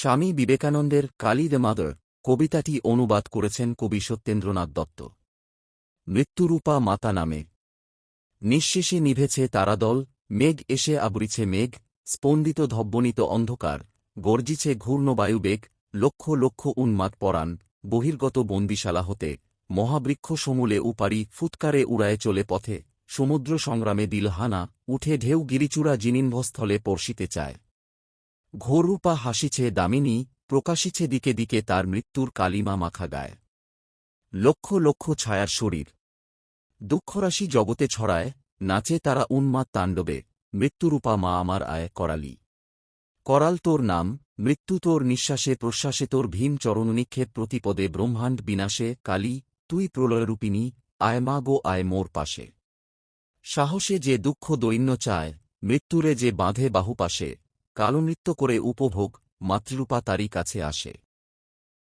স্বামী বিবেকানন্দের Kali the mother কবিতাটি অনুবাদ করেছেন কবি সত্যেন্দ্রনাথ দত্ত। মৃত্যুরূপা মাতা নামে। নিঃশেষে নিভেছে তারাদল মেঘ এসে আবরিছে মেঘ, স্পন্দিত ধব্বনিত অন্ধকার, গর্জিছে ঘূর্ণবায়ুবেগ লক্ষ লক্ষ উন্মাদ পরাণ, বহির্গত বন্দিশালা হতে, মহাবৃক্ষ সমূলে উপারি ফুৎকারে উড়ায় চলে পথে, সমুদ্র সংগ্রামে দিলহানা, উঠে ঢেউ গিরিচূড়া জিনিম্ভস্থলে পর্ষিতে চায়। ঘোররূপা হাসিছে দামিনী, প্রকাশিছে দিকে দিকে তার মৃত্যুর কালিমা মাখা গায়। লক্ষ লক্ষ ছায়ার শরীর। দুঃখরাশি জগতে ছড়ায়, নাচে তারা উন্মাদ তাণ্ডবে, মৃত্যুরূপা মা আমার আয় করালি। করাল তোর নাম, মৃত্যু তোর নিঃশ্বাসে প্রশ্বাসে তোর ভীম চরণনিক্ষেপ প্রতিপদে ব্রহ্মাণ্ড বিনাশে কালী, তুই প্রলয়রূপিণী আয় মা গো আয় মোর পাশে। সাহসে যে দুঃখ দৈন্য চায়, মৃত্যুরে যে বাঁধে বাহুপাশে কালনৃত্য করে উপভোগ মাতৃরূপা তারই কাছে আসে।